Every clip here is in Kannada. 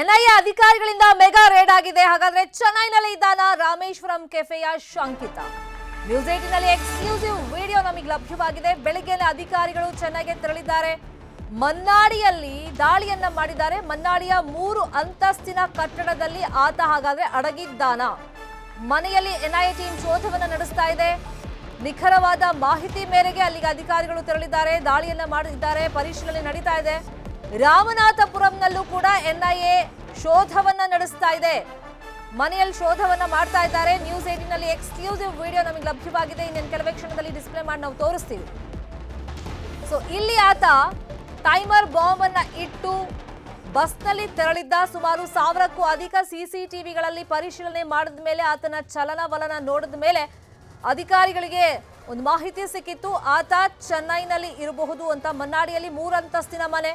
ಎನ್ಐಎ ಅಧಿಕಾರಿಗಳಿಂದ ಮೆಗಾ ರೇಡ್ ಆಗಿದೆ. ಹಾಗಾದ್ರೆ ಚೆನ್ನೈನಲ್ಲಿ ಇದ್ದಾನ ರಾಮೇಶ್ವರಂ ಕೆಫೆಯ ಶಂಕಿತ. ನ್ಯೂಸ್ ಏಟಿನಲ್ಲಿ ಎಕ್ಸ್ಕ್ಲೂಸಿವ್ ವಿಡಿಯೋ ನಮಗೆ ಲಭ್ಯವಾಗಿದೆ. ಬೆಳಿಗ್ಗೆನೆ ಅಧಿಕಾರಿಗಳು ಚೆನ್ನೈಗೆ ತೆರಳಿದ್ದಾರೆ. ಮನ್ನಾಡಿಯಲ್ಲಿ ದಾಳಿಯನ್ನ ಮಾಡಿದ್ದಾರೆ. ಮನ್ನಾಡಿಯ ಮೂರು ಅಂತಸ್ತಿನ ಕಟ್ಟಡದಲ್ಲಿ ಆತ ಹಾಗಾದ್ರೆ ಅಡಗಿದ್ದಾನ. ಮನೆಯಲ್ಲಿ ಎನ್ಐಎ ಟೀಮ್ ಶೋಧವನ್ನು ನಡೆಸ್ತಾ ಇದೆ. ನಿಖರವಾದ ಮಾಹಿತಿ ಮೇರೆಗೆ ಅಲ್ಲಿಗೆ ಅಧಿಕಾರಿಗಳು ತೆರಳಿದ್ದಾರೆ. ದಾಳಿಯನ್ನ ಮಾಡಿದ್ದಾರೆ. ಪರಿಶೀಲನೆ ನಡೀತಾ ಇದೆ. ರಾಮನಾಥಪುರಂನಲ್ಲೂ ಕೂಡ ಎನ್ಐಎ ಶೋಧವನ್ನ ನಡೆಸ್ತಾ ಇದೆ. ಮನೆಯಲ್ಲಿ ಶೋಧವನ್ನ ಮಾಡ್ತಾ ಇದ್ದಾರೆ. ನ್ಯೂಸ್ ಏಟಿನಲ್ಲಿ ಎಕ್ಸ್ಕ್ಲೂಸಿವ್ ವಿಡಿಯೋ ನಮಗೆ ಲಭ್ಯವಾಗಿದೆ. ಇನ್ನೇನು ಕೆಲವೇ ಕ್ಷಣದಲ್ಲಿ ಡಿಸ್ಪ್ಲೇ ಮಾಡಿ ನಾವು ತೋರಿಸ್ತೀವಿ. ಸೊ ಇಲ್ಲಿ ಆತ ಟೈಮರ್ ಬಾಂಬ್ ಅನ್ನ ಇಟ್ಟು ಬಸ್ನಲ್ಲಿ ತೆರಳಿದ್ದ. ಸುಮಾರು ಸಾವಿರಕ್ಕೂ ಅಧಿಕ ಸಿಸಿಟಿವಿಗಳಲ್ಲಿ ಪರಿಶೀಲನೆ ಮಾಡಿದ ಮೇಲೆ ಆತನ ಚಲನವಲನ ನೋಡಿದ ಮೇಲೆ ಅಧಿಕಾರಿಗಳಿಗೆ ಒಂದು ಮಾಹಿತಿ ಸಿಕ್ಕಿತ್ತು. ಆತ ಚೆನ್ನೈನಲ್ಲಿ ಇರಬಹುದು ಅಂತ ಮನ್ನಾಡಿಯಲ್ಲಿ ಮೂರಂತಸ್ತಿನ ಮನೆ.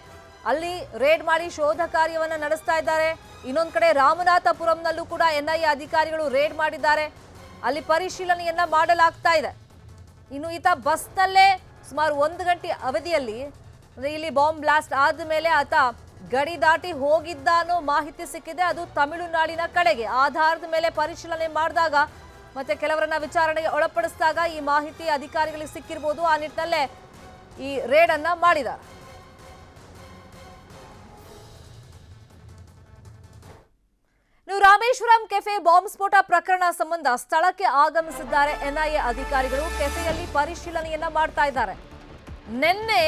ಅಲ್ಲಿ ರೇಡ್ ಮಾಡಿ ಶೋಧ ಕಾರ್ಯವನ್ನು ನಡೆಸ್ತಾ ಇದ್ದಾರೆ. ಇನ್ನೊಂದು ಕಡೆ ರಾಮನಾಥಪುರಂನಲ್ಲೂ ಕೂಡ ಎನ್ಐಎ ಅಧಿಕಾರಿಗಳು ರೇಡ್ ಮಾಡಿದ್ದಾರೆ. ಅಲ್ಲಿ ಪರಿಶೀಲನೆಯನ್ನ ಮಾಡಲಾಗ್ತಾ ಇದೆ. ಇನ್ನು ಈತ ಬಸ್ನಲ್ಲೇ ಸುಮಾರು ಒಂದು ಗಂಟೆ ಅವಧಿಯಲ್ಲಿ, ಅಂದ್ರೆ ಇಲ್ಲಿ ಬಾಂಬ್ ಬ್ಲಾಸ್ಟ್ ಆದ ಮೇಲೆ ಆತ ಗಡಿ ದಾಟಿ ಹೋಗಿದ್ದ ಅನ್ನೋ ಮಾಹಿತಿ ಸಿಕ್ಕಿದೆ. ಅದು ತಮಿಳುನಾಡಿನ ಕಡೆಗೆ ಆಧಾರದ ಮೇಲೆ ಪರಿಶೀಲನೆ ಮಾಡಿದಾಗ, ಮತ್ತೆ ಕೆಲವರನ್ನ ವಿಚಾರಣೆಗೆ ಒಳಪಡಿಸಿದಾಗ ಈ ಮಾಹಿತಿ ಅಧಿಕಾರಿಗಳಿಗೆ ಸಿಕ್ಕಿರ್ಬೋದು. ಆ ನಿಟ್ಟಿನಲ್ಲೇ ಈ ರೇಡ್ ಅನ್ನ ಮಾಡಿದ್ದಾರೆ ರಾಮೇಶ್ವರಂ ಕೆಫೆ ಬಾಂಬ್ ಸ್ಫೋಟ ಪ್ರಕರಣ ಸಂಬಂಧ ಸ್ಥಳಕ್ಕೆ ಆಗಮಿಸಿದ್ದಾರೆ ಎನ್ಐಎ ಅಧಿಕಾರಿಗಳು. ಕೆಫೆಯಲ್ಲಿ ಪರಿಶೀಲನೆಯನ್ನ ಮಾಡ್ತಾ ಇದ್ದಾರೆ. ನಿನ್ನೆ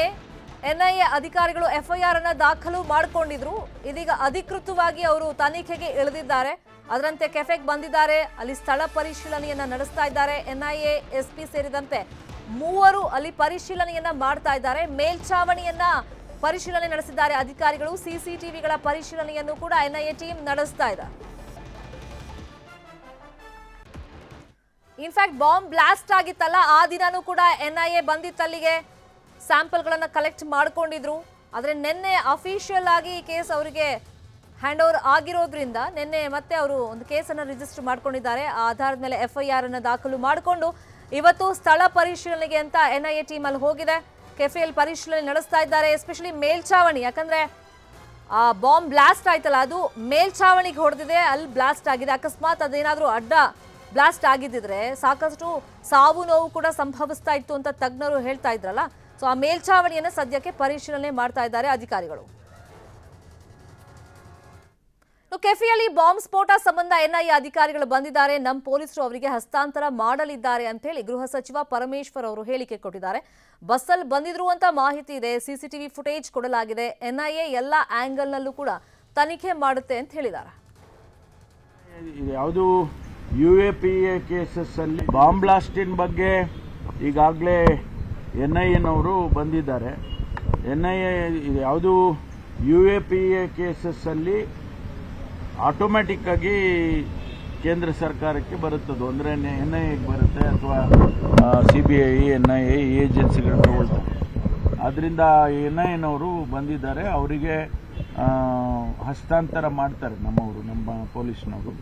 ಎನ್ಐಎ ಅಧಿಕಾರಿಗಳು ಎಫ್ಐಆರ್ ಅನ್ನ ದಾಖಲು ಮಾಡಿಕೊಂಡಿದ್ರು. ಇದೀಗ ಅಧಿಕೃತವಾಗಿ ಅವರು ತನಿಖೆಗೆ ಇಳಿದಿದ್ದಾರೆ. ಅದರಂತೆ ಕೆಫೆಗೆ ಬಂದಿದ್ದಾರೆ. ಅಲ್ಲಿ ಸ್ಥಳ ಪರಿಶೀಲನೆಯನ್ನ ನಡೆಸ್ತಾ ಇದ್ದಾರೆ. ಎನ್ಐಎ, ಎಸ್ಪಿ ಸೇರಿದಂತೆ ಮೂವರು ಅಲ್ಲಿ ಪರಿಶೀಲನೆಯನ್ನ ಮಾಡ್ತಾ ಇದ್ದಾರೆ. ಮೇಲ್ಛಾವಣಿಯನ್ನ ಪರಿಶೀಲನೆ ನಡೆಸಿದ್ದಾರೆ ಅಧಿಕಾರಿಗಳು. ಸಿಸಿಟಿವಿಗಳ ಪರಿಶೀಲನೆಯನ್ನು ಕೂಡ ಎನ್ಐಎ ಟೀಮ್ ನಡೆಸ್ತಾ ಇದೆ. ಇನ್ಫ್ಯಾಕ್ಟ್ ಬಾಂಬ್ ಬ್ಲಾಸ್ಟ್ ಆಗಿತ್ತಲ್ಲ, ಆ ದಿನನೂ ಕೂಡ ಎನ್ ಐ ಎ ಬಂದಿತ್ತಲ್ಲಿಗೆ ಸ್ಯಾಂಪಲ್ಗಳನ್ನು ಕಲೆಕ್ಟ್ ಮಾಡ್ಕೊಂಡಿದ್ರು. ಆದರೆ ನಿನ್ನೆ ಅಫಿಷಿಯಲ್ ಆಗಿ ಈ ಕೇಸ್ ಅವರಿಗೆ ಹ್ಯಾಂಡ್ ಓವರ್ ಆಗಿರೋದ್ರಿಂದ ನಿನ್ನೆ ಮತ್ತೆ ಅವರು ಒಂದು ಕೇಸನ್ನು ರಿಜಿಸ್ಟರ್ ಮಾಡ್ಕೊಂಡಿದ್ದಾರೆ. ಆ ಆಧಾರದ ಮೇಲೆ ಎಫ್ ಐ ಆರ್ ಅನ್ನು ದಾಖಲು ಮಾಡಿಕೊಂಡು ಇವತ್ತು ಸ್ಥಳ ಪರಿಶೀಲನೆಗೆ ಅಂತ ಎನ್ ಐ ಎ ಟೀಮ್ ಅಲ್ಲಿ ಹೋಗಿದೆ. ಕೆಫೆಯಲ್ಲಿ ಪರಿಶೀಲನೆ ನಡೆಸ್ತಾ ಇದ್ದಾರೆ ಎಸ್ಪೆಷಲಿ ಮೇಲ್ಛಾವಣಿ ಯಾಕಂದ್ರೆ, ಆ ಬಾಂಬ್ ಬ್ಲಾಸ್ಟ್ ಆಯ್ತಲ್ಲ, ಅದು ಮೇಲ್ಛಾವಣಿಗೆ ಹೊಡೆದಿದೆ, ಅಲ್ಲಿ ಬ್ಲಾಸ್ಟ್ ಆಗಿದೆ. ಅಕಸ್ಮಾತ್ ಅದೇನಾದರೂ ಅಡ್ಡ ಬ್ಲಾಸ್ಟ್ ಆಗಿದ್ದಿದ್ರೆ ಸಾಕಷ್ಟು ಸಾವು ನೋವು ಕೂಡ ಸಂಭವಿಸ್ತಾ ಇತ್ತು ಅಂತ ತಜ್ಞರು ಹೇಳ್ತಾ ಇದ್ರಲ್ಲ. ಸೊ ಆ ಮೇಲ್ಛಾವಣಿಯನ್ನು ಸದ್ಯಕ್ಕೆ ಪರಿಶೀಲನೆ ಮಾಡ್ತಾ ಇದ್ದಾರೆ ಅಧಿಕಾರಿಗಳು. ಕೆಫಿಯಲ್ಲಿ ಬಾಂಬ್ ಸ್ಫೋಟ ಸಂಬಂಧ ಎನ್ಐಎ ಅಧಿಕಾರಿಗಳು ಬಂದಿದ್ದಾರೆ. ನಮ್ಮ ಪೊಲೀಸರು ಅವರಿಗೆ ಹಸ್ತಾಂತರ ಮಾಡಲಿದ್ದಾರೆ ಅಂತ ಹೇಳಿ ಗೃಹ ಸಚಿವ ಪರಮೇಶ್ವರ್ ಅವರು ಹೇಳಿಕೆ ಕೊಟ್ಟಿದ್ದಾರೆ. ಬಸ್ಸಲ್ಲಿ ಬಂದಿದ್ರು ಅಂತ ಮಾಹಿತಿ ಇದೆ. ಸಿಸಿಟಿವಿ ಫುಟೇಜ್ ಕೊಡಲಾಗಿದೆ. ಎನ್ಐಎ ಎಲ್ಲ ಆಂಗಲ್ನಲ್ಲೂ ಕೂಡ ತನಿಖೆ ಮಾಡುತ್ತೆ ಅಂತ ಹೇಳಿದ್ದಾರೆ. ಯಾವುದು ಯು ಎ ಪಿ ಎ ಕೇಸಸ್ಸಲ್ಲಿ ಬಾಂಬ್ ಬ್ಲಾಸ್ಟಿನ ಬಗ್ಗೆ ಈಗಾಗಲೇ ಎನ್ ಐ ಎನವರು ಬಂದಿದ್ದಾರೆ. ಎನ್ ಐ ಎ ಯಾವುದು ಯು ಎ ಪಿ ಎ ಕೇಸಸ್ಸಲ್ಲಿ ಆಟೋಮ್ಯಾಟಿಕ್ ಆಗಿ ಕೇಂದ್ರ ಸರ್ಕಾರಕ್ಕೆ ಬರುತ್ತದು, ಅಂದರೆ ಎನ್ ಐ ಎಗೆ ಬರುತ್ತೆ ಅಥವಾ C B I, N I A ಏಜೆನ್ಸಿಗಳು ತಗೊಳ್ತಾರೆ. ಅದರಿಂದ ಎನ್ ಐ ಎನವರು ಬಂದಿದ್ದಾರೆ, ಅವರಿಗೆ ಹಸ್ತಾಂತರ ಮಾಡ್ತಾರೆ ನಮ್ಮವರು. ನಮ್ಮ ಪೊಲೀಸ್ನವರು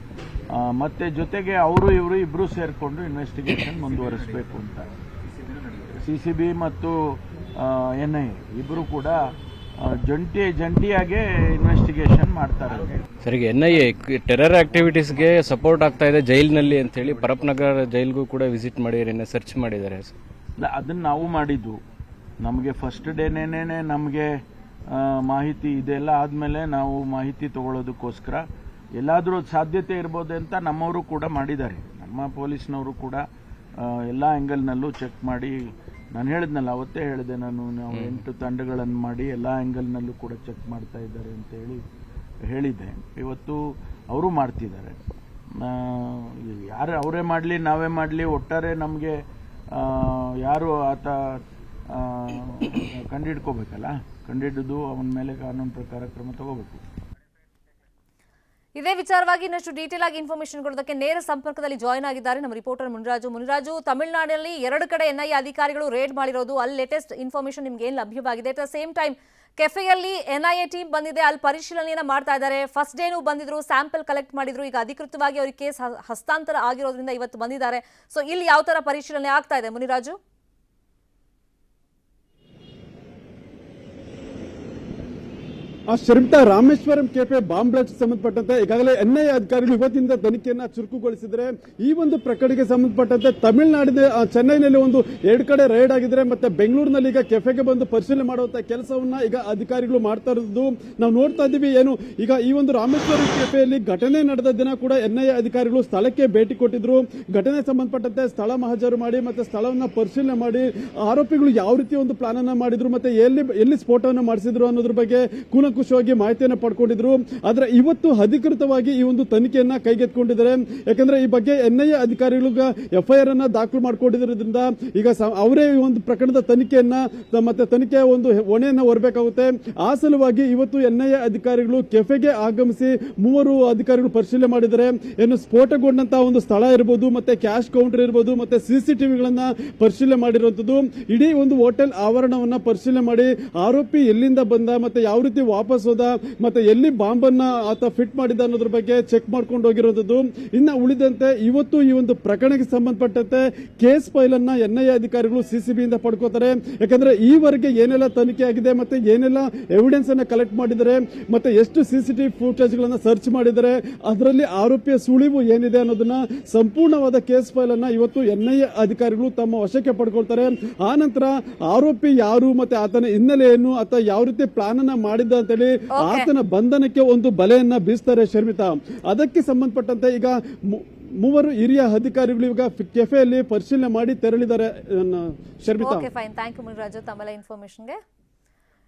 ಮತ್ತೆ ಜೊತೆಗೆ ಅವರು ಇವರು ಇಬ್ಬರು ಸೇರಿಕೊಂಡು ಇನ್ವೆಸ್ಟಿಗೇಷನ್ ಮುಂದುವರಿಸಬೇಕು ಅಂತ. ಸಿ ಸಿ ಬಿ ಮತ್ತು ಎನ್ ಐ ಇಬ್ಬರು ಕೂಡ ಜಂಟಿ ಜಂಟಿಯಾಗಿ ಇನ್ವೆಸ್ಟಿಗೇಷನ್ ಮಾಡ್ತಾರೆ ಸರಿಗೆ ಎನ್ ಐ ಎ ಟೆರರ್ ಆಕ್ಟಿವಿಟೀಸ್ಗೆ ಸಪೋರ್ಟ್ ಆಗ್ತಾ ಇದೆ ಜೈಲಿನಲ್ಲಿ ಅಂತ ಹೇಳಿ ಪರಪ್ನಗರ ಜೈಲ್ಗೂ ಕೂಡ ವಿಸಿಟ್ ಮಾಡಿ ನಿನ್ನೆ ಸರ್ಚ್ ಮಾಡಿದ್ದಾರೆ ಇಲ್ಲ ಅದನ್ನ ನಾವು ಮಾಡಿದ್ದು. ನಮಗೆ ಫಸ್ಟ್ ಡೇನೇನೇ ನಮಗೆ ಮಾಹಿತಿ ಇದೆಲ್ಲ ಆದಮೇಲೆ ನಾವು ಮಾಹಿತಿ ತಗೊಳ್ಳೋದಕ್ಕೋಸ್ಕರ ಎಲ್ಲಾದರೂ ಸಾಧ್ಯತೆ ಇರ್ಬೋದು ಅಂತ ನಮ್ಮವರು ಕೂಡ ಮಾಡಿದ್ದಾರೆ. ನಮ್ಮ ಪೊಲೀಸ್ನವರು ಕೂಡ ಎಲ್ಲ ಆ್ಯಂಗಲ್ನಲ್ಲೂ ಚೆಕ್ ಮಾಡಿ ನಾನು ಹೇಳಿದ್ನಲ್ಲ ಅವತ್ತೇ ಹೇಳಿದೆ ನಾನು ನಾವು ಎಂಟು ತಂಡಗಳನ್ನು ಮಾಡಿ ಎಲ್ಲ ಆ್ಯಂಗಲ್ನಲ್ಲೂ ಕೂಡ ಚೆಕ್ ಮಾಡ್ತಾ ಇದ್ದಾರೆ ಅಂತ ಹೇಳಿ ಹೇಳಿದ್ದೆ. ಇವತ್ತು ಅವರು ಮಾಡ್ತಿದ್ದಾರೆ. ಯಾರು ಅವರೇ ಮಾಡಲಿ ನಾವೇ ಮಾಡಲಿ ಒಟ್ಟಾರೆ ನಮಗೆ ಯಾರು ಆತ ಕಂಡಿಡ್ಕೋಬೇಕಲ್ಲ? ಕಂಡಿಡಿದು ಅವನ ಮೇಲೆ ಕಾನೂನು ಪ್ರಕಾರ ಕ್ರಮ ತಗೋಬೇಕು. ಇದೇ ವಿಚಾರವಾಗಿ ಇನ್ನಷ್ಟು ಡೀಟೇಲ್ ಆಗಿ ಇನ್ಫಾರ್ಮೇಶನ್ ಕೊಡೋದಕ್ಕೆ ನೇರ ಸಂಪರ್ಕದಲ್ಲಿ ಜಾಯ್ನ್ ಆಗಿದ್ದಾರೆ ನಮ್ಮ ರಿಪೋರ್ಟರ್ ಮುನಿರಾಜು. ಮುನಿರಾಜು ತಮಿಳುನಾಡಿನಲ್ಲಿ ಎರಡು ಕಡೆ ಎನ್ಐಎ ಅಧಿಕಾರಿಗಳು ರೇಡ್ ಮಾಡಿರೋದು. ಅಲ್ಲಿ ಲೇಟೆಸ್ಟ್ ಇನ್ಫಾರ್ಮೇಶನ್ ನಿಮ್ಗೆ ಏನು ಲಭ್ಯವಾಗಿದೆ? ಅಟ್ ದ ಸೇಮ್ ಟೈಮ್ ಕೆಫೆಯಲ್ಲಿ ಎನ್ಐಎ ಟೀಮ್ ಬಂದಿದೆ. ಅಲ್ಲಿ ಪರಿಶೀಲನೆಯನ್ನ ಮಾಡ್ತಾ ಇದ್ದಾರೆ. ಫಸ್ಟ್ ಡೇನು ಬಂದಿದ್ರು ಸ್ಯಾಂಪಲ್ ಕಲೆಕ್ಟ್ ಮಾಡಿದ್ರು. ಈಗ ಅಧಿಕೃತವಾಗಿ ಅವರಿಗೆ ಕೇಸ್ ಹಸ್ತಾಂತರ ಆಗಿರೋದ್ರಿಂದ ಇವತ್ತು ಬಂದಿದ್ದಾರೆ. ಸೊ ಇಲ್ಲಿ ಯಾವ ತರ ಪರಿಶೀಲನೆ ಆಗ್ತಾ ಇದೆ ಮುನಿರಾಜು? ಆ ಶರ್ಮಿಟ ರಾಮೇಶ್ವರಂ ಕೆಫೆ ಬಾಂಬ್ ಬ್ಲಾಸ್ಟ್ ಸಂಬಂಧಪಟ್ಟಂತೆ ಈಗಾಗಲೇ ಎನ್ಐಎ ಅಧಿಕಾರಿಗಳು ಇವತ್ತಿಂದ ತನಿಖೆಯನ್ನ ಚುರುಕುಗೊಳಿಸಿದರೆ ಈ ಒಂದು ಪ್ರಕರಣಕ್ಕೆ ಸಂಬಂಧಪಟ್ಟಂತೆ ತಮಿಳುನಾಡಿನ ಚೆನ್ನೈನಲ್ಲಿ ಒಂದು ಎರಡು ಕಡೆ ರೈಡ್ ಆಗಿದ್ರೆ ಮತ್ತೆ ಬೆಂಗಳೂರಿನಲ್ಲಿ ಈಗ ಕೆಫೆಗೆ ಬಂದು ಪರಿಶೀಲನೆ ಮಾಡುವಂತಹ ಕೆಲಸವನ್ನ ಈಗ ಅಧಿಕಾರಿಗಳು ಮಾಡ್ತಾ ಇರೋದು. ನಾವು ನೋಡ್ತಾ ಇದ್ದೀವಿ ಏನು, ಈಗ ಈ ಒಂದು ರಾಮೇಶ್ವರಂ ಕೆಫೆಯಲ್ಲಿ ಘಟನೆ ನಡೆದ ದಿನ ಕೂಡ ಎನ್ಐಎ ಅಧಿಕಾರಿಗಳು ಸ್ಥಳಕ್ಕೆ ಭೇಟಿ ಕೊಟ್ಟಿದ್ರು. ಘಟನೆ ಸಂಬಂಧಪಟ್ಟಂತೆ ಸ್ಥಳ ಮಹಜರು ಮಾಡಿ ಮತ್ತೆ ಸ್ಥಳವನ್ನ ಪರಿಶೀಲನೆ ಮಾಡಿ, ಆರೋಪಿಗಳು ಯಾವ ರೀತಿ ಒಂದು ಪ್ಲಾನ್ ಅನ್ನ ಮಾಡಿದ್ರು ಮತ್ತೆ ಎಲ್ಲಿ ಎಲ್ಲಿ ಸ್ಫೋಟವನ್ನು ಮಾಡಿಸಿದ್ರು ಅನ್ನೋದ್ರ ಬಗ್ಗೆ ಕೂಲಂಕುಷವಾಗಿ ಮಾಹಿತಿಯನ್ನು ಪಡ್ಕೊಂಡಿದ್ರು. ಆದ್ರೆ ಇವತ್ತು ಅಧಿಕೃತವಾಗಿ ಈ ಒಂದು ತನಿಖೆಯನ್ನ ಕೈಗೆತ್ತಿಕೊಂಡಿದ್ದಾರೆ. ಯಾಕಂದ್ರೆ ಈ ಬಗ್ಗೆ ಎನ್ಐಎ ಅಧಿಕಾರಿಗಳು ಎಫ್ಐಆರ್ ಅನ್ನ ದಾಖಲು ಮಾಡಿಕೊಂಡಿರೋದ್ರಿಂದ ಈಗ ಅವರೇ ಈ ಒಂದು ಪ್ರಕರಣದ ತನಿಖೆಯನ್ನ ಮತ್ತೆ ತನಿಖೆಯ ಒಂದು ಹೊಣೆಯನ್ನ ಹೊರಬೇಕಾಗುತ್ತೆ. ಆ ಸಲುವಾಗಿ ಇವತ್ತು ಎನ್ಐಎ ಅಧಿಕಾರಿಗಳು ಕೆಫೆಗೆ ಆಗಮಿಸಿ ಮೂವರು ಅಧಿಕಾರಿಗಳು ಪರಿಶೀಲನೆ ಮಾಡಿದ್ದಾರೆ. ಏನು ಸ್ಫೋಟಗೊಂಡಂತಹ ಒಂದು ಸ್ಥಳ ಇರಬಹುದು ಮತ್ತೆ ಕ್ಯಾಶ್ ಕೌಂಟರ್ ಇರಬಹುದು ಮತ್ತೆ ಸಿಸಿಟಿವಿಗಳನ್ನ ಪರಿಶೀಲನೆ ಮಾಡಿರುವಂತದ್ದು ಇಡೀ ಒಂದು ಹೋಟೆಲ್ ಆವರಣವನ್ನ ಪರಿಶೀಲನೆ ಮಾಡಿ ಆರೋಪಿ ಎಲ್ಲಿಂದ ಬಂದ, ಮತ್ತೆ ಯಾವ ರೀತಿ ಹೋದ, ಮತ್ತೆ ಎಲ್ಲಿ ಬಾಂಬನ್ನ ಆತ ಫಿಟ್ ಮಾಡಿದ ಅನ್ನೋದ್ರ ಬಗ್ಗೆ ಚೆಕ್ ಮಾಡ್ಕೊಂಡು ಹೋಗಿರೋದು ಇನ್ನ ಉಳಿದಂತೆ ಇವತ್ತು ಈ ಒಂದು ಪ್ರಕರಣಕ್ಕೆ ಸಂಬಂಧಪಟ್ಟಂತೆ ಕೇಸ್ ಫೈಲ್ ಅನ್ನ ಎನ್ಐಎ ಅಧಿಕಾರಿಗಳು ಸಿಸಿಬಿಯಿಂದ ಪಡ್ಕೋತಾರೆ. ಯಾಕಂದ್ರೆ ಈವರೆಗೆ ಏನೆಲ್ಲ ತನಿಖೆ ಆಗಿದೆ ಮತ್ತೆ ಏನೆಲ್ಲ ಎವಿಡೆನ್ಸ್ ಅನ್ನ ಕಲೆಕ್ಟ್ ಮಾಡಿದರೆ ಮತ್ತೆ ಎಷ್ಟು ಸಿಸಿಟಿವಿ ಫುಟೇಜ್ ಗಳನ್ನ ಸರ್ಚ್ ಮಾಡಿದರೆ ಅದರಲ್ಲಿ ಆರೋಪಿಯ ಸುಳಿವು ಏನಿದೆ ಅನ್ನೋದನ್ನ ಸಂಪೂರ್ಣವಾದ ಕೇಸ್ ಫೈಲ್ ಅನ್ನ ಇವತ್ತು ಎನ್ಐಎ ಅಧಿಕಾರಿಗಳು ತಮ್ಮ ವಶಕ್ಕೆ ಪಡ್ಕೊಳ್ತಾರೆ. ಆ ನಂತರ ಆರೋಪಿ ಯಾರು ಮತ್ತೆ ಆತನ ಹಿನ್ನೆಲೆ ಏನು ಆತ ಯಾವ ರೀತಿ ಪ್ಲಾನ್ ಅನ್ನ ಮಾಡಿದ್ದ ಅಂತೇಳಿ ಆತನ ಬಂಧನಕ್ಕೆ ಒಂದು ಬಲೆಯನ್ನ ಬೀಸ್ತಾರೆ ಶರ್ಮಿತಾ. ಅದಕ್ಕೆ ಸಂಬಂಧಪಟ್ಟಂತೆ ಈಗ ಮೂವರು ಹಿರಿಯ ಅಧಿಕಾರಿಗಳು ಈಗ ಕೆಫೆಯಲ್ಲಿ ಪರಿಶೀಲನೆ ಮಾಡಿ ತೆರಳಿದ್ದಾರೆ ಶರ್ಮಿತಾ. Thank you Muniraju. ತಮ್ಮೆಲ್ಲ ಇನ್ಫಾರ್ಮೇಶನ್ಗೆ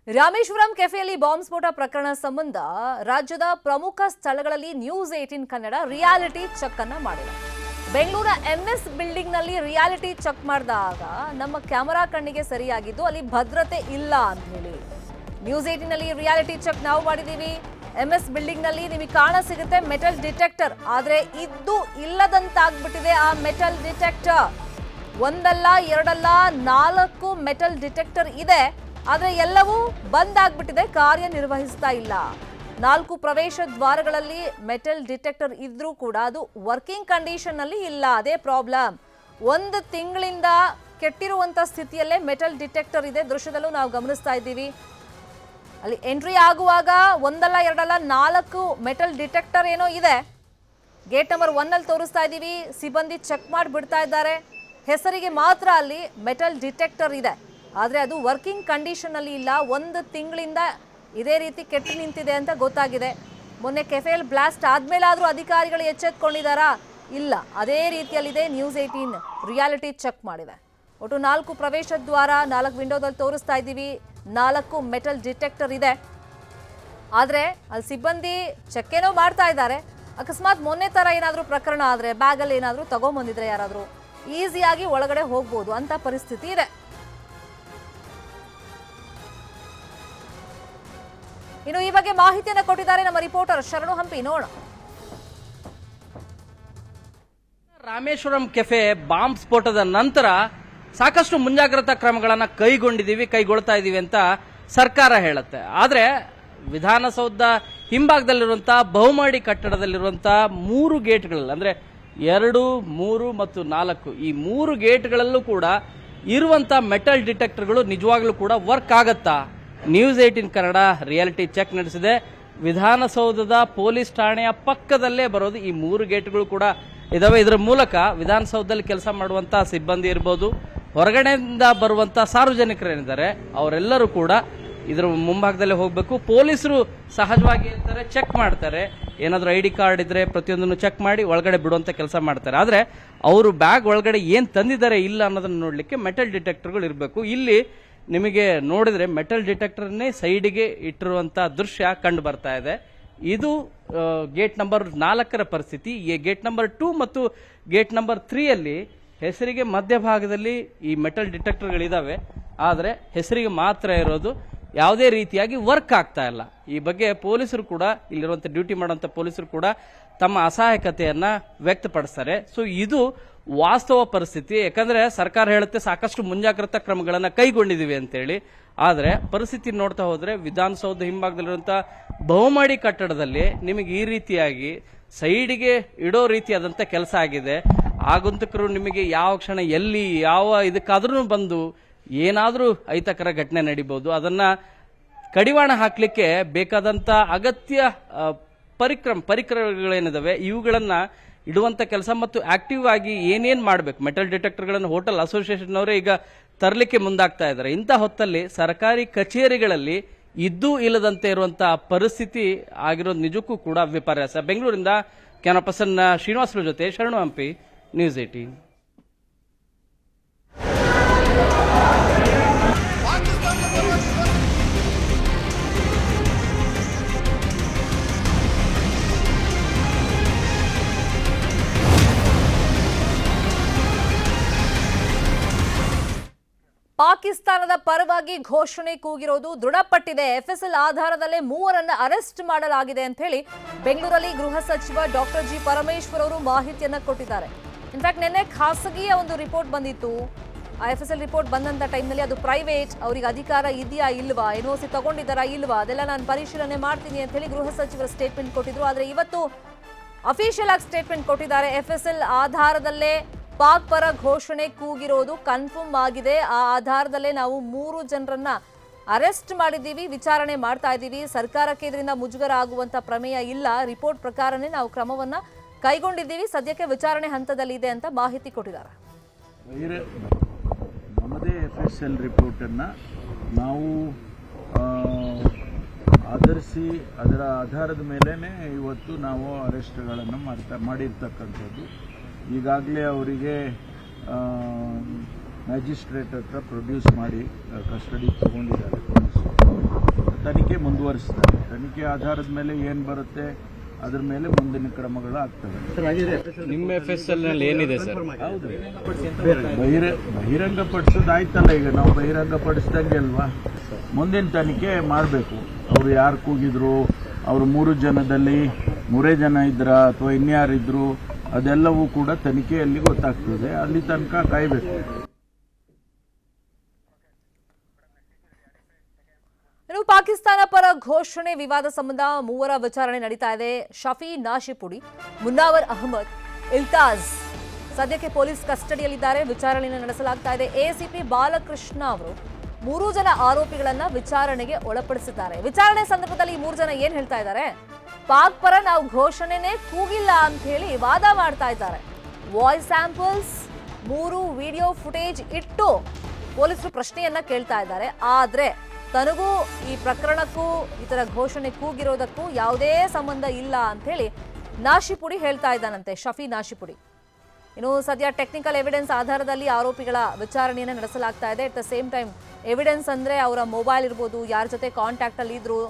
ರಾಮೇಶ್ವರಂ ಕೆಫೆಯಲ್ಲಿ ಬಾಂಬ್ ಸ್ಫೋಟ ಪ್ರಕರಣ ಸಂಬಂಧ ರಾಜ್ಯದ ಪ್ರಮುಖ ಸ್ಥಳಗಳಲ್ಲಿ news eighteen Kannada reality check ಅನ್ನ ಮಾಡಿದೆ. ಬೆಂಗಳೂರ ಎಂಎಸ್ ಬಿಲ್ಡಿಂಗ್ನಲ್ಲಿ ರಿಯಾಲಿಟಿ ಚೆಕ್ ಮಾಡಿದಾಗ ನಮ್ಮ ಕ್ಯಾಮರಾ ಕಣ್ಣಿಗೆ ಸರಿಯಾಗಿದ್ದು ಅಲ್ಲಿ ಭದ್ರತೆ ಇಲ್ಲ ಅಂತ ಹೇಳಿ ನ್ಯೂಸ್ ಏಟೀನ್ನಲ್ಲಿ ರಿಯಾಲಿಟಿ ಚೆಕ್ ನಾವು ಮಾಡಿದೀವಿ ಎಂಎಸ್ ಬಿಲ್ಡಿಂಗ್ನಲ್ಲಿ ನಿಮಗೆ ಕಾಣ ಸಿಗುತ್ತೆ ಮೆಟಲ್ ಡಿಟೆಕ್ಟರ್. ಆದ್ರೆ ಇದ್ದು ಇಲ್ಲದಂತಾಗ್ಬಿಟ್ಟಿದೆ ಆ ಮೆಟಲ್ ಡಿಟೆಕ್ಟರ್. ಒಂದಲ್ಲ, ಎರಡಲ್ಲ, ನಾಲ್ಕು ಮೆಟಲ್ ಡಿಟೆಕ್ಟರ್ ಇದೆ. ಆದರೆ ಎಲ್ಲವೂ ಬಂದ್ ಆಗ್ಬಿಟ್ಟಿದೆ ಕಾರ್ಯನಿರ್ವಹಿಸ್ತಾ ಇಲ್ಲ. ನಾಲ್ಕು ಪ್ರವೇಶ ದ್ವಾರಗಳಲ್ಲಿ ಮೆಟಲ್ ಡಿಟೆಕ್ಟರ್ ಇದ್ರೂ ಕೂಡ ಅದು ವರ್ಕಿಂಗ್ ಕಂಡೀಷನ್ನಲ್ಲಿ ಇಲ್ಲ. ಅದೇ ಪ್ರಾಬ್ಲಮ್. ಒಂದು ತಿಂಗಳಿಂದ ಕೆಟ್ಟಿರುವಂತ ಸ್ಥಿತಿಯಲ್ಲೇ ಮೆಟಲ್ ಡಿಟೆಕ್ಟರ್ ಇದೆ. ದೃಶ್ಯದಲ್ಲೂ ನಾವು ಗಮನಿಸ್ತಾ ಇದ್ದೀವಿ. ಅಲ್ಲಿ ಎಂಟ್ರಿ ಆಗುವಾಗ ಒಂದಲ್ಲ, ಎರಡಲ್ಲ, ನಾಲ್ಕು ಮೆಟಲ್ ಡಿಟೆಕ್ಟರ್ ಏನೋ ಇದೆ. ಗೇಟ್ ನಂಬರ್ ಒನ್ನಲ್ಲಿ ತೋರಿಸ್ತಾ ಇದ್ದೀವಿ. ಸಿಬ್ಬಂದಿ ಚೆಕ್ ಮಾಡಿ ಬಿಡ್ತಾ ಇದ್ದಾರೆ. ಹೆಸರಿಗೆ ಮಾತ್ರ ಅಲ್ಲಿ ಮೆಟಲ್ ಡಿಟೆಕ್ಟರ್ ಇದೆ. ಆದರೆ ಅದು ವರ್ಕಿಂಗ್ ಕಂಡೀಷನ್ ಅಲ್ಲಿ ಇಲ್ಲ. ಒಂದು ತಿಂಗಳಿಂದ ಇದೇ ರೀತಿ ಕೆಟ್ಟು ನಿಂತಿದೆ ಅಂತ ಗೊತ್ತಾಗಿದೆ. ಮೊನ್ನೆ ಕೆಫೆಲ್ ಬ್ಲಾಸ್ಟ್ ಆದ್ಮೇಲಾದ್ರೂ ಅಧಿಕಾರಿಗಳು ಎಚ್ಚೆತ್ಕೊಂಡಿದ್ದಾರಾ? ಇಲ್ಲ. ಅದೇ ರೀತಿಯಲ್ಲಿದೆ ನ್ಯೂಸ್ ಏಯ್ಟೀನ್ ರಿಯಾಲಿಟಿ ಚೆಕ್ ಮಾಡಿದೆ. ಒಟ್ಟು ನಾಲ್ಕು ಪ್ರವೇಶ ದ್ವಾರ ನಾಲ್ಕು ವಿಂಡೋದಲ್ಲಿ ತೋರಿಸ್ತಾ ಇದ್ದೀವಿ. ನಾಲ್ಕು ಮೆಟಲ್ ಡಿಟೆಕ್ಟರ್ ಇದೆ. ಆದರೆ ಅಲ್ಲಿ ಸಿಬ್ಬಂದಿ ಚೆಕ್ಕೇನೋ ಮಾಡ್ತಾ ಇದ್ದಾರೆ. ಅಕಸ್ಮಾತ್ ಮೊನ್ನೆ ಥರ ಏನಾದರೂ ಪ್ರಕರಣ ಆದರೆ, ಬ್ಯಾಗಲ್ಲಿ ಏನಾದರೂ ತಗೊಂಬಂದಿದ್ರೆ ಯಾರಾದರೂ, ಈಸಿಯಾಗಿ ಒಳಗಡೆ ಹೋಗ್ಬೋದು ಅಂತ ಪರಿಸ್ಥಿತಿ ಇದೆ. ಇನ್ನು ಈ ಬಗ್ಗೆ ಮಾಹಿತಿಯನ್ನು ಕೊಟ್ಟಿದ್ದಾರೆ ನಮ್ಮ ರಿಪೋರ್ಟರ್ ಶರಣು ಹಂಪಿ, ನೋಡೋಣ. ರಾಮೇಶ್ವರಂ ಕೆಫೆ ಬಾಂಬ್ ಸ್ಫೋಟದ ನಂತರ ಸಾಕಷ್ಟು ಮುಂಜಾಗ್ರತಾ ಕ್ರಮಗಳನ್ನು ಕೈಗೊಂಡಿದ್ದೀವಿ ಕೈಗೊಳ್ತಾ ಇದ್ದೀವಿ ಅಂತ ಸರ್ಕಾರ ಹೇಳುತ್ತೆ. ಆದರೆ ವಿಧಾನಸೌಧ ಹಿಂಭಾಗದಲ್ಲಿರುವಂಥ ಬಹುಮಾಡಿ ಕಟ್ಟಡದಲ್ಲಿರುವಂಥ ಮೂರು ಗೇಟ್ಗಳಲ್ಲಿ, ಅಂದ್ರೆ ಎರಡು, ಮೂರು ಮತ್ತು ನಾಲ್ಕು, ಈ ಮೂರು ಗೇಟ್ಗಳಲ್ಲೂ ಕೂಡ ಇರುವಂಥ ಮೆಟಲ್ ಡಿಟೆಕ್ಟರ್ಗಳು ನಿಜವಾಗ್ಲೂ ಕೂಡ ವರ್ಕ್ ಆಗತ್ತಾ? News eighteen Kannada reality check ನಡೆಸಿದೆ. ವಿಧಾನಸೌಧದ ಪೊಲೀಸ್ ಠಾಣೆಯ ಪಕ್ಕದಲ್ಲೇ ಬರೋದು ಈ ಮೂರು ಗೇಟ್ಗಳು ಕೂಡ ಇದಾವೆ. ಇದರ ಮೂಲಕ ವಿಧಾನಸೌಧದಲ್ಲಿ ಕೆಲಸ ಮಾಡುವಂಥ ಸಿಬ್ಬಂದಿ ಇರ್ಬೋದು ಹೊರಗಡೆಯಿಂದ ಬರುವಂತಹ ಸಾರ್ವಜನಿಕರೇನಿದ್ದಾರೆ, ಅವರೆಲ್ಲರೂ ಕೂಡ ಇದರ ಮುಂಭಾಗದಲ್ಲೇ ಹೋಗಬೇಕು. ಪೊಲೀಸರು ಸಹಜವಾಗಿ ಇರ್ತಾರೆ ಚೆಕ್ ಮಾಡ್ತಾರೆ. ಏನಾದರೂ ಐ ಡಿ ಕಾರ್ಡ್ ಇದ್ರೆ ಪ್ರತಿಯೊಂದನ್ನು ಚೆಕ್ ಮಾಡಿ ಒಳಗಡೆ ಬಿಡುವಂತ ಕೆಲಸ ಮಾಡ್ತಾರೆ. ಆದರೆ ಅವರು ಬ್ಯಾಗ್ ಒಳಗಡೆ ಏನು ತಂದಿದ್ದಾರೆ, ಇಲ್ಲ ಅನ್ನೋದನ್ನು ನೋಡಲಿಕ್ಕೆ ಮೆಟಲ್ ಡಿಟೆಕ್ಟರ್ಗಳು ಇರಬೇಕು. ಇಲ್ಲಿ ನಿಮಗೆ ನೋಡಿದ್ರೆ ಮೆಟಲ್ ಡಿಟೆಕ್ಟರ್ನೇ ಸೈಡಿಗೆ ಇಟ್ಟಿರುವಂತ ದೃಶ್ಯ ಕಂಡು ಬರ್ತಾ ಇದೆ. ಇದು ಗೇಟ್ ನಂಬರ್ ನಾಲ್ಕರ ಪರಿಸ್ಥಿತಿ. ಈ ಗೇಟ್ ನಂಬರ್ ಟೂ ಮತ್ತು ಗೇಟ್ ನಂಬರ್ ತ್ರೀಯಲ್ಲಿ ಹೆಸರಿಗೆ ಮಧ್ಯಭಾಗದಲ್ಲಿ ಈ ಮೆಟಲ್ ಡಿಟೆಕ್ಟರ್ಗಳಿದ್ದಾವೆ ಆದರೆ ಹೆಸರಿಗೆ ಮಾತ್ರ ಇರೋದು ಯಾವುದೇ ರೀತಿಯಾಗಿ ವರ್ಕ್ ಆಗ್ತಾ ಇಲ್ಲ. ಈ ಬಗ್ಗೆ ಪೊಲೀಸರು ಕೂಡ ಇಲ್ಲಿರುವಂಥ ಡ್ಯೂಟಿ ಮಾಡುವಂಥ ಪೊಲೀಸರು ಕೂಡ ತಮ್ಮ ಅಸಹಾಯಕತೆಯನ್ನು ವ್ಯಕ್ತಪಡಿಸ್ತಾರೆ. ಸೊ ಇದು ವಾಸ್ತವ ಪರಿಸ್ಥಿತಿ. ಯಾಕಂದರೆ ಸರ್ಕಾರ ಹೇಳುತ್ತೆ ಸಾಕಷ್ಟು ಮುಂಜಾಗ್ರತಾ ಕ್ರಮಗಳನ್ನು ಕೈಗೊಂಡಿದ್ದೀವಿ ಅಂತೇಳಿ. ಆದರೆ ಪರಿಸ್ಥಿತಿ ನೋಡ್ತಾ ಹೋದರೆ ವಿಧಾನಸೌಧ ಹಿಂಭಾಗದಲ್ಲಿರುವಂಥ ಬಹುಮಾಡಿ ಕಟ್ಟಡದಲ್ಲಿ ನಿಮಗೆ ಈ ರೀತಿಯಾಗಿ ಸೈಡಿಗೆ ಇಡೋ ರೀತಿಯಾದಂಥ ಕೆಲಸ ಆಗಿದೆ. ಆಗಂತಕರು ನಿಮಗೆ ಯಾವ ಕ್ಷಣ ಎಲ್ಲಿ ಯಾವ ಇದಕ್ಕಾದ್ರೂ ಬಂದು ಏನಾದರೂ ಅಹಿತಕರ ಘಟನೆ ನಡಿಬೋದು. ಅದನ್ನ ಕಡಿವಾಣ ಹಾಕಲಿಕ್ಕೆ ಬೇಕಾದಂಥ ಅಗತ್ಯ ಪರಿಕ್ರಮ, ಪರಿಕರಗಳೇನಿದಾವೆ, ಇವುಗಳನ್ನ ಇಡುವಂತ ಕೆಲಸ ಮತ್ತು ಆಕ್ಟಿವ್ ಆಗಿ ಏನೇನ್ ಮಾಡಬೇಕು? ಮೆಟಲ್ ಡಿಟೆಕ್ಟರ್ಗಳನ್ನು ಹೋಟೆಲ್ ಅಸೋಸಿಯೇಷನ್ ಅವರೇ ಈಗ ತರಲಿಕ್ಕೆ ಮುಂದಾಗ್ತಾ ಇದ್ದಾರೆ. ಇಂಥ ಹೊತ್ತಲ್ಲಿ ಸರ್ಕಾರಿ ಕಚೇರಿಗಳಲ್ಲಿ ಇದ್ದೂ ಇಲ್ಲದಂತೆ ಇರುವಂತಹ ಪರಿಸ್ಥಿತಿ ಆಗಿರೋದು ನಿಜಕ್ಕೂ ಕೂಡ ವಿಪರ್ಯಾಸ. ಬೆಂಗಳೂರಿಂದ ಕ್ಯಾನ ಪರ್ಸನ್ ಶ್ರೀನಿವಾಸರ ಜೊತೆ ಶರಣು ಹಂಪಿ ನ್ಯೂಸ್ ಏಟೀನ್ ಪಾಕಿಸ್ತಾನದ ಪರವಾಗಿ ಘೋಷಣೆ ಕೂಗಿರೋದು ದೃಢಪಟ್ಟಿದೆ. ಎಫ್ಎಸ್ಎಲ್ ಆಧಾರದಲ್ಲೇ ಮೂವರನ್ನ ಅರೆಸ್ಟ್ ಮಾಡಲಾಗಿದೆ ಅಂತ ಹೇಳಿ ಬೆಂಗಳೂರಲ್ಲಿ ಗೃಹ ಸಚಿವ ಡಾಕ್ಟರ್ ಜಿ ಪರಮೇಶ್ವರ್ ಅವರು ಮಾಹಿತಿಯನ್ನ ಕೊಟ್ಟಿದ್ದಾರೆ. ಇನ್ಫ್ಯಾಕ್ಟ್ ನಿನ್ನೆ ಖಾಸಗಿಯ ಒಂದು ರಿಪೋರ್ಟ್ ಬಂದಿತ್ತು. ಆ ಎಫ್ ಎಸ್ ಎಲ್ ರಿಪೋರ್ಟ್ ಬಂದಂತ ಟೈಮ್ನಲ್ಲಿ ಅದು ಪ್ರೈವೇಟ್ ಅವರಿಗೆ ಅಧಿಕಾರ ಇದೆಯಾ ಇಲ್ವಾ? ಎನ್ ಸಿ ತಗೊಂಡಿದ್ದಾರಾ ಇಲ್ವಾ? ಅದೆಲ್ಲ ನಾನು ಪರಿಶೀಲನೆ ಮಾಡ್ತೀನಿ ಅಂತ ಹೇಳಿ ಗೃಹ ಸಚಿವರು ಸ್ಟೇಟ್ಮೆಂಟ್ ಕೊಟ್ಟಿದ್ರು. ಆದರೆ ಇವತ್ತು ಅಫಿಷಿಯಲ್ ಆಗಿ ಸ್ಟೇಟ್ಮೆಂಟ್ ಕೊಟ್ಟಿದ್ದಾರೆ. ಎಫ್ ಎಸ್ ಎಲ್ ಆಧಾರದಲ್ಲೇ ಪಾಕ್ ಪರ ಘೋಷಣೆ ಕೂಗಿರೋದು ಕನ್ಫರ್ಮ್ ಆಗಿದೆ. ಆ ಆಧಾರದಲ್ಲೇ ನಾವು ಮೂರು ಜನರನ್ನ ಅರೆಸ್ಟ್ ಮಾಡಿದ್ದೀವಿ, ವಿಚಾರಣೆ ಮಾಡ್ತಾ ಇದ್ದೀವಿ. ಸರ್ಕಾರಕ್ಕೆ ಇದರಿಂದ ಮುಜುಗರ ಆಗುವಂತ ಪ್ರಮೇಯ ಇಲ್ಲ. ರಿಪೋರ್ಟ್ ಪ್ರಕಾರನೇ ನಾವು ಕ್ರಮವನ್ನ ಕೈಗೊಂಡಿದ್ದೀವಿ, ಸದ್ಯಕ್ಕೆ ವಿಚಾರಣೆ ಹಂತದಲ್ಲಿದೆ ಅಂತ ಮಾಹಿತಿ ಕೊಟ್ಟಿದ್ದಾರೆ. ನಮ್ಮದೇ ಎಫ್ ಎಸ್ ಎಲ್ ರಿಪೋರ್ಟನ್ನು ನಾವು ಆಧರಿಸಿ, ಅದರ ಆಧಾರದ ಮೇಲೇ ಇವತ್ತು ನಾವು ಅರೆಸ್ಟ್ಗಳನ್ನು ಮಾಡ್ತಾ, ಮಾಡಿರ್ತಕ್ಕಂಥದ್ದು. ಈಗಾಗಲೇ ಅವರಿಗೆ ಮ್ಯಾಜಿಸ್ಟ್ರೇಟ್ ಹತ್ರ ಪ್ರೊಡ್ಯೂಸ್ ಮಾಡಿ ಕಸ್ಟಡಿ ತಗೊಂಡಿದ್ದಾರೆ ತನಿಖೆ ಮುಂದುವರಿಸ್ತಾರೆ. ತನಿಖೆ ಆಧಾರದ ಮೇಲೆ ಏನು ಬರುತ್ತೆ ಅದ್ರ ಮೇಲೆ ಮುಂದಿನ ಕ್ರಮಗಳು ಆಗ್ತವೆ. ನಿಮ್ಮ ಎಫ್ ಎಸ್ ಎಲ್ನಲ್ಲಿ ಏನಿದೆ ಸರ್? ಬಹಿರ ಬಹಿರಂಗ ಪಡಿಸೋದಾಯ್ತಲ್ಲ ಈಗ ನಾವು ಬಹಿರಂಗ ಪಡಿಸ್ದಂಗೆ ಅಲ್ವಾ ಮುಂದಿನ ತನಿಖೆ ಮಾಡಬೇಕು. ಅವ್ರು ಯಾರು ಕೂಗಿದ್ರು ಅವರು ಮೂರು ಜನದಲ್ಲಿ ಮೂರೇ ಜನ ಇದ್ರ ಅಥವಾ ಇನ್ಯಾರಿದ್ರು ಅದೆಲ್ಲವೂ ಕೂಡ ತನಿಖೆಯಲ್ಲಿ ಗೊತ್ತಾಗ್ತದೆ. ಅಲ್ಲಿ ತನಕ ಕಾಯ್ಬೇಕು. ಇನ್ನು ಪಾಕಿಸ್ತಾನ ಪರ ಘೋಷಣೆ ವಿವಾದ ಸಂಬಂಧ ಮೂವರ ವಿಚಾರಣೆ ನಡೀತಾ ಇದೆ. ಶಫಿ ನಾಶಿಪುಡಿ ಮುನ್ನಾವರ್ ಅಹಮದ್ ಇಲ್ತಾಜ್ ಸದ್ಯಕ್ಕೆ ಪೊಲೀಸ್ ಕಸ್ಟಡಿಯಲ್ಲಿದ್ದಾರೆ. ವಿಚಾರಣೆಯನ್ನು ನಡೆಸಲಾಗ್ತಾ ಇದೆ. ಎಸಿಪಿ ಬಾಲಕೃಷ್ಣ ಅವರು ಮೂರು ಜನ ಆರೋಪಿಗಳನ್ನ ವಿಚಾರಣೆಗೆ ಒಳಪಡಿಸಿದ್ದಾರೆ. ವಿಚಾರಣೆ ಸಂದರ್ಭದಲ್ಲಿ ಈ ಮೂರು ಜನ ಏನ್ ಹೇಳ್ತಾ ಇದ್ದಾರೆ? ಪಾಕ್ ಪರ ನಾವು ಘೋಷಣೆನೇ ಕೂಗಿಲ್ಲ ಅಂತ ಹೇಳಿ ವಾದ ಮಾಡ್ತಾ ಇದ್ದಾರೆ. ವಾಯ್ಸ್ ಸ್ಯಾಂಪಲ್ಸ್, ಮೂರು ವಿಡಿಯೋ ಫುಟೇಜ್ ಇಟ್ಟು ಪೊಲೀಸರು ಪ್ರಶ್ನೆಯನ್ನ ಕೇಳ್ತಾ ಇದ್ದಾರೆ. ಆದ್ರೆ ತನಗೂ ಈ ಪ್ರಕರಣಕ್ಕೂ, ಈ ತರ ಘೋಷಣೆ ಕೂಗಿರೋದಕ್ಕೂ ಯಾವುದೇ ಸಂಬಂಧ ಇಲ್ಲ ಅಂತ ಹೇಳಿ ನಾಶಿಪುಡಿ ಹೇಳ್ತಾ ಇದ್ದಾನಂತೆ, ಶಫಿ ನಾಶಿಪುಡಿ. ಇನ್ನು ಸದ್ಯ ಟೆಕ್ನಿಕಲ್ ಎವಿಡೆನ್ಸ್ ಆಧಾರದಲ್ಲಿ ಆರೋಪಿಗಳ ವಿಚಾರಣೆಯನ್ನು ನಡೆಸಲಾಗ್ತಾ ಇದೆ. At the same time evidence ಅಂದ್ರೆ ಅವರ ಮೊಬೈಲ್ ಇರ್ಬೋದು, ಯಾರ ಜೊತೆ ಕಾಂಟ್ಯಾಕ್ಟಲ್ಲಿ ಇದ್ರು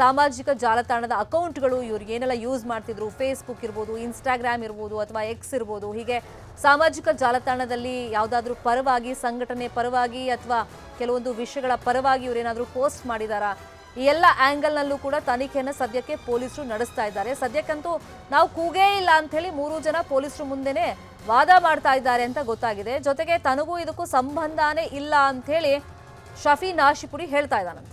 ಸಾಮಾಜಿಕ ಜಾಲತಾಣದ ಅಕೌಂಟ್ಗಳು ಇವ್ರಿಗೆ ಏನೆಲ್ಲ ಯೂಸ್ ಮಾಡ್ತಿದ್ರು ಫೇಸ್ಬುಕ್ ಇರ್ಬೋದು ಇನ್ಸ್ಟಾಗ್ರಾಮ್ ಇರ್ಬೋದು ಅಥವಾ ಎಕ್ಸ್ ಇರ್ಬೋದು, ಹೀಗೆ ಸಾಮಾಜಿಕ ಜಾಲತಾಣದಲ್ಲಿ ಯಾವುದಾದ್ರೂ ಪರವಾಗಿ, ಸಂಘಟನೆ ಪರವಾಗಿ ಅಥವಾ ಕೆಲವೊಂದು ವಿಷಯಗಳ ಪರವಾಗಿ ಇವರೇನಾದರೂ ಪೋಸ್ಟ್ ಮಾಡಿದಾರಾ? ಈ ಎಲ್ಲ ಆ್ಯಂಗಲ್ನಲ್ಲೂ ಕೂಡ ತನಿಖೆಯನ್ನು ಸದ್ಯಕ್ಕೆ ಪೊಲೀಸರು ನಡೆಸ್ತಾ ಇದ್ದಾರೆ. ಸದ್ಯಕ್ಕಂತೂ ನಾವು ಕೂಗೇ ಇಲ್ಲ ಅಂತ ಹೇಳಿ ಮೂರು ಜನ ಪೊಲೀಸರು ಮುಂದೆನೇ ವಾದ ಮಾಡ್ತಾ ಇದ್ದಾರೆ ಅಂತ ಗೊತ್ತಾಗಿದೆ. ಜೊತೆಗೆ ತನಗೂ ಇದಕ್ಕೂ ಸಂಬಂಧನೇ ಇಲ್ಲ ಅಂತ ಹೇಳಿ ಶಫಿ ನಾಶಿಪುಡಿ ಹೇಳ್ತಾ ಇದ್ದಾನಂತ.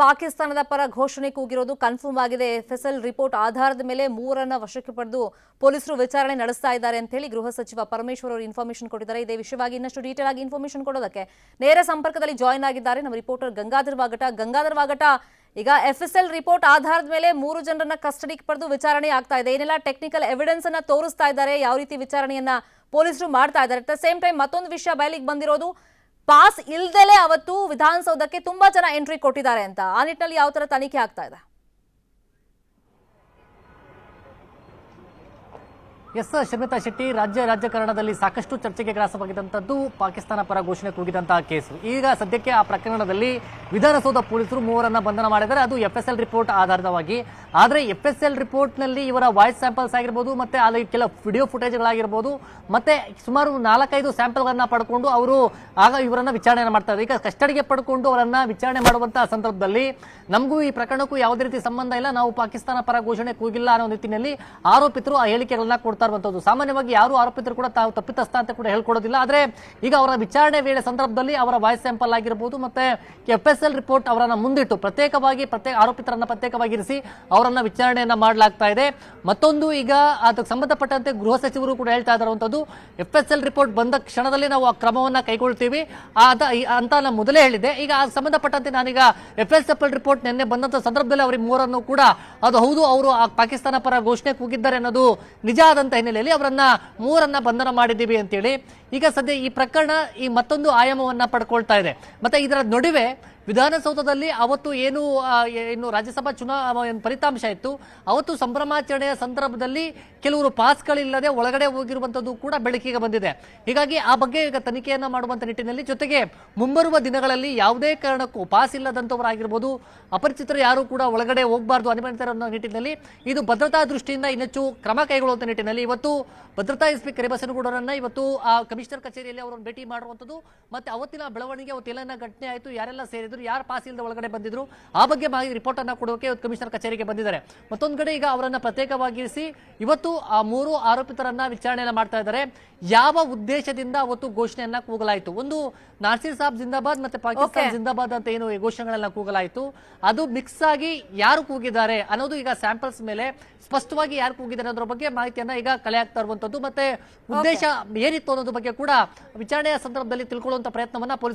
ಪಾಕಿಸ್ತಾನದ ಪರ ಘೋಷಣೆ ಕೂಗಿರೋದು ಕನ್ಫರ್ಮ್ ಆಗಿದೆ. ಎಫ್ಎಸ್ಎಲ್ ರಿಪೋರ್ಟ್ ಆಧಾರದ ಮೇಲೆ ಮೂರನ್ನ ವಶಕ್ಕೆ ಪಡೆದು ಪೊಲೀಸರು ವಿಚಾರಣೆ ನಡೆಸ್ತಾ ಇದ್ದಾರೆ ಅಂತ ಹೇಳಿ ಗೃಹ ಸಚಿವ ಪರಮೇಶ್ವರ್ ಅವರು ಇನ್ಫಾರ್ಮೇಶನ್ ಕೊಟ್ಟಿದ್ದಾರೆ. ಇದೇ ವಿಷಯವಾಗಿ ಇನ್ನಷ್ಟು ಡೀಟೇಲ್ ಆಗಿ ಇನ್ಫಾರ್ಮೇಶನ್ ಕೊಡೋದಕ್ಕೆ ನೇರ ಸಂಪರ್ಕದಲ್ಲಿ ಜಾಯ್ನ್ ಆಗಿದ್ದಾರೆ. ನಮ್ಮ ರಿಪೋರ್ಟರ್ ಗಂಗಾಧರ್ ವಾಗಟ. ಗಂಗಾಧರ್ ವಾಗಟ, ಈಗ ಎಫ್ಎಸ್ಎಲ್ ರಿಪೋರ್ಟ್ ಆಧಾರದ ಮೇಲೆ ಮೂರು ಜನರನ್ನ ಕಸ್ಟಡಿಗೆ ಪಡೆದು ವಿಚಾರಣೆ ಆಗ್ತಾ ಇದೆ. ಏನೆಲ್ಲ ಟೆಕ್ನಿಕಲ್ ಎವಿಡೆನ್ಸ್ ಅನ್ನ ತೋರಿಸ್ತಾ ಇದ್ದಾರೆ, ಯಾವ ರೀತಿ ವಿಚಾರಣೆಯನ್ನ ಪೊಲೀಸರು ಮಾಡ್ತಾ ಇದ್ದಾರೆ. ಅಟ್ ದ ಸೇಮ್ ಟೈಮ್ ಮತ್ತೊಂದು ವಿಷಯ ಬಯಲಿಗೆ ಬಂದಿರೋದು ಪಾಸ್ ಇಲ್ದಲೇ ಅವತ್ತು ವಿಧಾನಸೌಧಕ್ಕೆ ತುಂಬಾ ಜನ ಎಂಟ್ರಿ ಕೊಟ್ಟಿದ್ದಾರೆ ಅಂತ. ಆ ನಿಟ್ಟಿನಲ್ಲಿ ಯಾವ ತರ ತನಿಖೆ ಆಗ್ತಾ ಇದೆ? ಎಸ್ ಶರ್ಮಿತಾ ಶೆಟ್ಟಿ, ರಾಜ್ಯ ರಾಜಕಾರಣದಲ್ಲಿ ಸಾಕಷ್ಟು ಚರ್ಚೆಗೆ ಗ್ರಾಸವಾಗಿದ್ದಂಥದ್ದು ಪಾಕಿಸ್ತಾನ ಪರ ಘೋಷಣೆ ಕೂಗಿದಂತಹ ಕೇಸು. ಈಗ ಸದ್ಯಕ್ಕೆ ಆ ಪ್ರಕರಣದಲ್ಲಿ ವಿಧಾನಸೌಧ ಪೊಲೀಸರು ಮೂವರನ್ನ ಬಂಧನ ಮಾಡಿದರೆ ಅದು ಎಫ್ ರಿಪೋರ್ಟ್ ಆಧಾರಿತವಾಗಿ. ಆದರೆ ಎಫ್ ಎಸ್ ಎಲ್ ರಿಪೋರ್ಟ್ನಲ್ಲಿ ಇವರ ವಾಯ್ಸ್ ಸ್ಯಾಂಪಲ್ಸ್ ಆಗಿರ್ಬೋದು, ಮತ್ತೆ ಅಲ್ಲಿ ಕೆಲ ವಿಡಿಯೋ ಫುಟೇಜ್ಗಳಾಗಿರ್ಬೋದು ಮತ್ತೆ ಸುಮಾರು ನಾಲ್ಕೈದು ಸ್ಯಾಂಪಲ್ಗಳನ್ನ ಪಡ್ಕೊಂಡು ಅವರು ಆಗ ಇವರನ್ನ ವಿಚಾರಣೆ ಮಾಡ್ತಾ ಈಗ ಕಸ್ಟಡಿಗೆ ಪಡ್ಕೊಂಡು ಅವರನ್ನ ವಿಚಾರಣೆ ಮಾಡುವಂತಹ ಸಂದರ್ಭದಲ್ಲಿ ನಮಗೂ ಈ ಪ್ರಕರಣಕ್ಕೂ ಯಾವುದೇ ರೀತಿ ಸಂಬಂಧ ಇಲ್ಲ. ನಾವು ಪಾಕಿಸ್ತಾನ ಪರ ಘೋಷಣೆ ಕೂಗಿಲ್ಲ ಅನ್ನೋ ನಿಟ್ಟಿನಲ್ಲಿ ಆರೋಪಿತರು ಆ ಹೇಳಿಕೆಗಳನ್ನ ಕೊಡ್ತಾ ಇರುವಂತದ್ದು. ಸಾಮಾನ್ಯವಾಗಿ ಯಾರು ಆರೋಪಿತರು ಕೂಡ ತಾವು ತಪ್ಪಿತಸ್ಥ ಅಂತ ಕೂಡ ಹೇಳ್ಕೊಡೋದಿಲ್ಲ. ಆದ್ರೆ ಈಗ ಅವರ ವಿಚಾರಣೆ ವೇಳೆ ಸಂದರ್ಭದಲ್ಲಿ ಅವರ ವಾಯ್ಸ್ ಸ್ಯಾಂಪಲ್ ಆಗಿರಬಹುದು ಮತ್ತೆ ಎಫ್ ಎಸ್ ಎಲ್ ರಿಪೋರ್ಟ್ ಅವರನ್ನ ಮುಂದಿಟ್ಟು ಪ್ರತ್ಯೇಕವಾಗಿ ಪ್ರತ್ಯೇಕ ಆರೋಪಿತರನ್ನ ಪ್ರತ್ಯೇಕವಾಗಿರಿಸಿ ಅವರನ್ನ ವಿಚಾರಣೆಯನ್ನ ಮಾಡಲಾಗ್ತಾ ಇದೆ. ಮತ್ತೊಂದು ಈಗ ಅದಕ್ಕೆ ಸಂಬಂಧಪಟ್ಟಂತೆ ಗೃಹ ಸಚಿವರು ಕೂಡ ಹೇಳ್ತಾ ಇದ್ದಾರಂತದ್ದು ಎಫ್ ಎಸ್ ಎಲ್ ರಿಪೋರ್ಟ್ ಬಂದ ಕ್ಷಣದಲ್ಲಿ ನಾವು ಆ ಕ್ರಮವನ್ನ ಕೈಗೊಳ್ತೀವಿ. ಆದ ಅಂತ ನಾನು ಮೊದಲೇ ಹೇಳಿದೆ ಈಗ ಆ ಸಂಬಂಧಪಟ್ಟಂತೆ ನಾನೀಗ F S F L report ನಿನ್ನೆ ಬಂದಂತ ಸಂದರ್ಭದಲ್ಲಿ ಅವರಿಗೆ ಮೂರನ್ನು ಕೂಡ ಅದು ಹೌದು, ಅವರು ಆ ಪಾಕಿಸ್ತಾನ ಪರ ಘೋಷಣೆ ಕೂಗಿದ್ದಾರೆ ಅನ್ನೋದು ನಿಜ ಆದಂತ ಹಿನ್ನೆಲೆಯಲ್ಲಿ ಅವರನ್ನ ಮೂರನ್ನ ಬಂಧನ ಮಾಡಿದ್ದೀವಿ ಅಂತೇಳಿ ಈಗ ಸದ್ಯ ಈ ಪ್ರಕರಣ ಈ ಮತ್ತೊಂದು ಆಯಾಮವನ್ನ ಪಡ್ಕೊಳ್ತಾ ಇದೆ. ಮತ್ತೆ ಇದರ ನಡುವೆ ವಿಧಾನಸೌಧದಲ್ಲಿ ಅವತ್ತು ಏನು ಏನು ರಾಜ್ಯಸಭಾ ಚುನಾವ ಫಲಿತಾಂಶ ಇತ್ತು, ಅವತ್ತು ಸಂಭ್ರಮಾಚರಣೆಯ ಸಂದರ್ಭದಲ್ಲಿ ಕೆಲವರು ಪಾಸ್ಗಳಿಲ್ಲದೆ ಒಳಗಡೆ ಹೋಗಿರುವಂತದ್ದು ಕೂಡ ಬೆಳಕಿಗೆ ಬಂದಿದೆ. ಹೀಗಾಗಿ ಆ ಬಗ್ಗೆ ಈಗ ತನಿಖೆಯನ್ನ ಮಾಡುವಂತ ನಿಟ್ಟಿನಲ್ಲಿ ಜೊತೆಗೆ ಮುಂಬರುವ ದಿನಗಳಲ್ಲಿ ಯಾವುದೇ ಕಾರಣಕ್ಕೂ ಪಾಸ್ ಇಲ್ಲದಂತವರಾಗಿರ್ಬೋದು ಅಪರಿಚಿತರು ಯಾರು ಕೂಡ ಒಳಗಡೆ ಹೋಗಬಾರ್ದು ಅನಿವಾರ್ಯತೆ ಅನ್ನೋ ನಿಟ್ಟಿನಲ್ಲಿ ಇದು ಭದ್ರತಾ ದೃಷ್ಟಿಯಿಂದ ಇನ್ನೆಚ್ಚು ಕ್ರಮ ಕೈಗೊಳ್ಳುವಂತ ನಿಟ್ಟಿನಲ್ಲಿ ಇವತ್ತು ಭದ್ರತಾ ಎಸ್ ಪಿ ಕರಿಬಸನಗೌಡರನ್ನ ಇವತ್ತು ಆ ಕಮಿಷನರ್ ಕಚೇರಿಯಲ್ಲಿ ಅವರನ್ನು ಭೇಟಿ ಮಾಡುವಂಥದ್ದು. ಮತ್ತೆ ಅವತ್ತಿನ ಬೆಳವಣಿಗೆ ಅವತ್ತು ಎಲ್ಲೆಲ್ಲ ಘಟನೆ ಆಯಿತು ಯಾರೆಲ್ಲ ಸೇರಿದ್ರು ಯಾರು ಪಾಸ್ ಇಲ್ಲದ ಒಳಗಡೆ ಬಂದಿದ್ರು ಆ ಬಗ್ಗೆ ಮಾಹಿತಿ ರಿಪೋರ್ಟ್ ಅನ್ನ ಕೊಡೋಕೆ ಇವತ್ತು ಕಮಿಷನರ್ ಕಚೇರಿಗೆ ಬಂದಿದ್ದಾರೆ. ಮತ್ತೊಂದು ಕಡೆ ಈಗ ಅವರನ್ನ ಪ್ರತ್ಯೇಕವಾಗಿರಿಸಿ ಇವತ್ತು ಆ ಮೂರು ಆರೋಪಿತರನ್ನ ವಿಚಾರಣೆಯನ್ನ ಮಾಡ್ತಾ ಇದ್ದಾರೆ. ಯಾವ ಉದ್ದೇಶದಿಂದ ಅವತ್ತು ಘೋಷಣೆಯನ್ನ ಕೂಗಲಾಯಿತು? ಒಂದು ನಾಸೀರ್ ಸಾಬ್ ಜಿಂದಾಬಾದ್ ಮತ್ತೆ ಪಾಕಿಸ್ತಾನ್ ಜಿಂದಾಬಾದ್ ಅಂತ ಏನು ಘೋಷಣೆಗಳನ್ನ ಕೂಗಲಾಯಿತು. ಅದು ಮಿಕ್ಸ್ ಆಗಿ ಯಾರು ಕೂಗಿದ್ದಾರೆ ಅನ್ನೋದು ಈಗ ಸ್ಯಾಂಪಲ್ಸ್ ಮೇಲೆ ಸ್ಪಷ್ಟವಾಗಿ ಯಾರು ಕೂಗಿದ್ದಾರೆ ಅನ್ನೋದ್ರ ಬಗ್ಗೆ ಮಾಹಿತಿಯನ್ನ ಈಗ ಕಲೆ ಆಗ್ತಾ ಇರುವಂತದ್ದು ಮತ್ತೆ ಉದ್ದೇಶ ಏನಿತ್ತು ಅನ್ನೋದ್ರ ಬಗ್ಗೆ ಕೂಡ ವಿಚಾರಣೆಯ ಸಂದರ್ಭದಲ್ಲಿ ತಿಳ್ಕೊಳ್ಳುವಂತ ಪ್ರಯತ್ನವನ್ನ ಪೊಲೀಸ್